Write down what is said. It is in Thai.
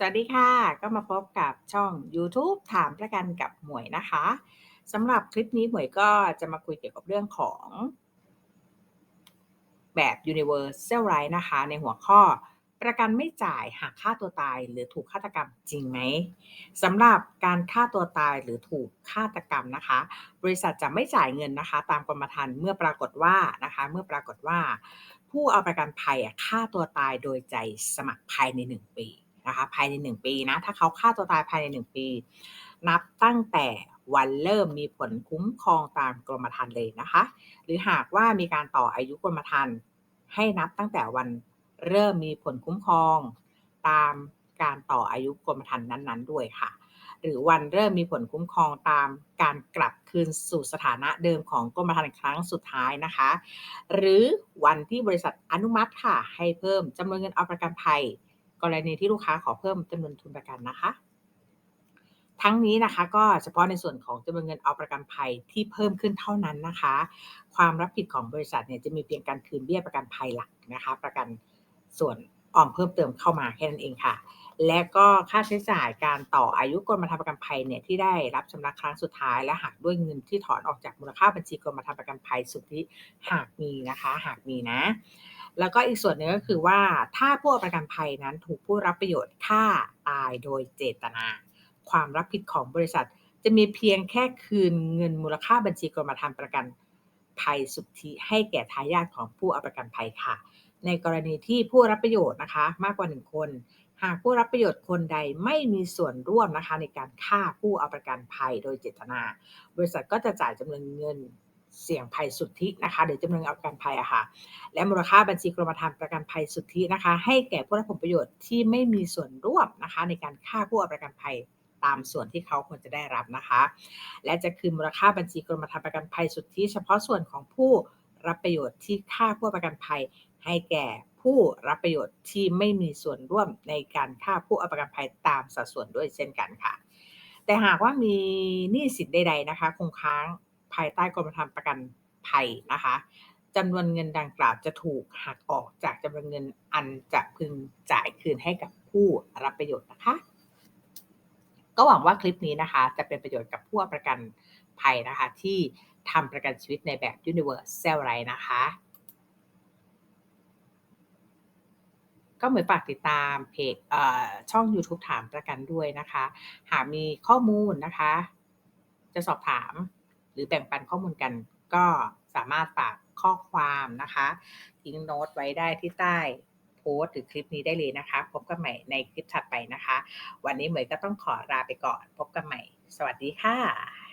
สวัสดีค่ะ ก็มาพบกับช่องยูทูบถามประกันกับหมวยนะคะสำหรับคลิปนี้หมวยก็จะมาคุยเกี่ยวกับเรื่องของแบบ Universal Right นะคะ ในหัวข้อประกันไม่จ่ายหากฆ่าตัวตายหรือถูกฆาตกรรมจริงไหมสำหรับการฆ่าตัวตายหรือถูกฆาตกรรมนะคะ บริษัทจะไม่จ่ายเงินนะคะ ตามกรมธรรม์เมื่อปรากฏว่านะคะ เมื่อปรากฏว่า ผู้เอาประกันภัยฆ่าตัวตายโดยใจสมัครภายใน 1 ปี นะคะภายใน 1 ปีนะ ถ้าเขาฆ่าตัวตายภายใน 1 ปี นับตั้งแต่วันเริ่มมีผลคุ้มครองตามกรมธรรม์เลยนะคะ หรือหากว่ามีการต่ออายุกรมธรรม์ให้นับตั้งแต่วันเริ่มมีผลคุ้มครอง ตามการต่ออายุกรมธรรม์นั้นๆ ด้วยค่ะ หรือวันเริ่มมีผลคุ้มครองตามการกลับคืนสู่สถานะเดิมของกรมธรรม์ครั้งสุดท้ายนะคะ หรือวันที่บริษัทอนุมัติค่ะให้เพิ่มจำนวนเงินเอาประกันภัย กรณีที่ลูกค้าขอเพิ่มจำนวนทุนประกันนะคะ ทั้งนี้นะคะก็เฉพาะในส่วนของจำนวนเงินเอาประกันภัยที่เพิ่มขึ้นเท่านั้นนะคะ ความรับผิดของบริษัทเนี่ยจะมีเพียงการคืนเบี้ยประกันภัยหลักนะคะ ประกันส่วน ออมเพิ่มเติมเข้ามาแค่นั้นเองค่ะ และก็ค่าใช้จ่ายการต่ออายุกรมธรรม์ประกันภัยเนี่ยที่ได้รับชำระครั้งสุดท้าย และหักด้วยเงินที่ถอนออกจากมูลค่าบัญชีกรมธรรม์ประกันภัยสุทธิหากมีนะคะ หากมีนะ แล้วก็อีกส่วนหนึ่งก็คือว่าถ้าผู้เอาประกันภัยนั้นถูกผู้รับประโยชน์ฆ่าตายโดยเจตนา ความรับผิดของบริษัทจะมีเพียงแค่คืนเงินมูลค่าบัญชีกรมธรรม์ประกันภัยสุทธิให้แก่ทายาทของผู้เอาประกันภัยค่ะ ในกรณีที่ผู้รับประโยชน์นะคะมากกว่า 1 คน หากผู้รับประโยชน์คนใดไม่มีส่วนร่วมนะคะในการฆ่าผู้เอาประกันภัยโดยเจตนา บริษัทก็จะจ่ายจำนวนเงินเสี่ยงภัยสุทธินะคะหรือจำนวนเอาประกันภัยอะค่ะ และมูลค่าบัญชีกรมธรรม์ประกันภัยสุทธินะคะ ให้แก่ผู้รับผลประโยชน์ที่ไม่มีส่วนร่วมนะคะ ในการฆ่าผู้เอาประกันภัยตามส่วนที่เขาควรจะได้รับนะคะ และจะคืนมูลค่าบัญชีกรมธรรม์ประกันภัยสุทธิเฉพาะส่วนของผู้รับประโยชน์ที่ฆ่าผู้เอาประกันภัย ให้แก่ผู้รับประโยชน์ที่ไม่มีส่วนร่วมในการฆ่าผู้เอาประกันภัยตามสัดส่วนด้วยเช่นกันค่ะ แต่หากว่ามีหนี้สินใด ๆนะคะ คงค้างภายใต้กรมธรรม์ประกันภัยนะคะจำนวนเงินดังกล่าวจะถูกหักออกจากจำนวนเงินอันจะพึงจ่ายคืนให้กับผู้รับประโยชน์นะคะ ก็หวังว่าคลิปนี้นะคะ จะเป็นประโยชน์กับผู้ประกันภัยนะคะ ที่ทำประกันชีวิตในแบบ Universal Right นะคะ ก็เหมือนฝากติดตามเพจช่อง YouTube ถามประกันด้วยนะคะ หากมีข้อมูลนะคะ จะสอบถามหรือแบ่งปันข้อมูลกัน ก็สามารถฝากข้อความนะคะทิ้งโน้ตไว้ได้ที่ใต้โพสต์หรือคลิปนี้ได้เลยนะคะ พบกันใหม่ในคลิปถัดไปนะคะ วันนี้เหมยก็ต้องขอลาไปก่อน พบกันใหม่ สวัสดีค่ะ